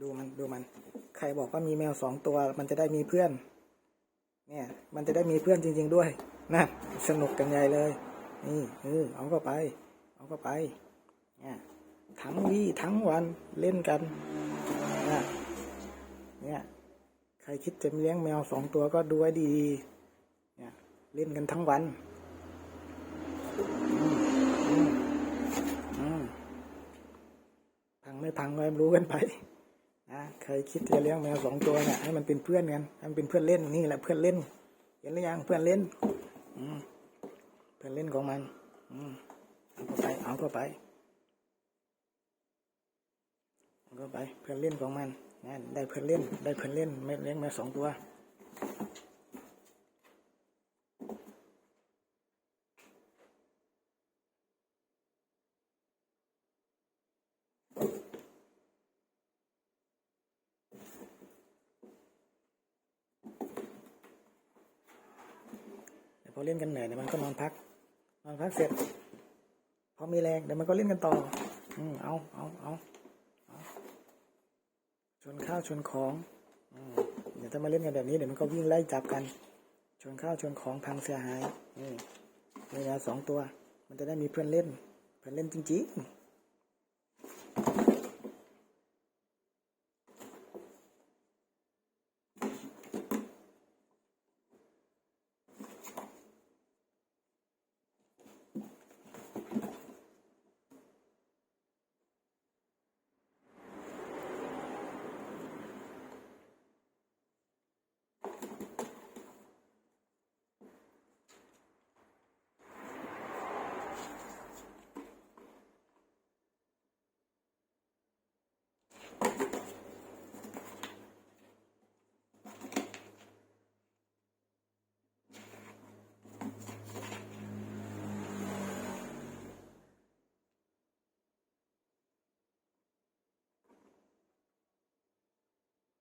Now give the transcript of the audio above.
ดูมันดูมัน ใครบอกว่ามีแมวสองตัว มันจะได้มีเพื่อน เนี่ย มันจะได้มีเพื่อนจริง ๆด้วยนะสนุกกันใหญ่เลย นี่เออเอาก็ไป เอาก็ไปเนี่ยทั้งวี่ทั้งวันเล่นกันนะเนี่ยใครคิดจะเลี้ยงแมวสองตัวก็ดูไว้ดีๆเนี่ยเล่นกันทั้งวันพังไม่พังก็รู้กันไป นะใครคิดจะเลี้ยงแมวสองตัวเนี่ยให้มันเป็นเพื่อนกันให้มันเป็นเพื่อนเล่นนี่แหละเพื่อนเล่น เห็นหรือยังเพื่อนเล่นอืเพื่อนเล่นของมันอืเอาเข้าไปเอาเข้าไปเอาเข้าไปเพื่อนเล่นของมันนั่นได้เพื่อนเล่น ได้เพื่อนเล่นไม่เลี้ยงแมวสองตัว พอเล่นกันเหนื่อยเดี๋ยวมันก็นอนพัก นอนพักเสร็จ พอมีแรงเดี๋ยวมันก็เล่นกันต่อ อืมเอาเอาเอาเอาชนข้าวชนของอืมเดี๋ยวถ้ามาเล่นกันแบบนี้เดี๋ยวมันก็วิ่งไล่จับกัน ชนข้าวชนของพังเสียหายนี่มีแมวสองตัว มันจะได้มีเพื่อนเล่น เพื่อนเล่นจริงๆ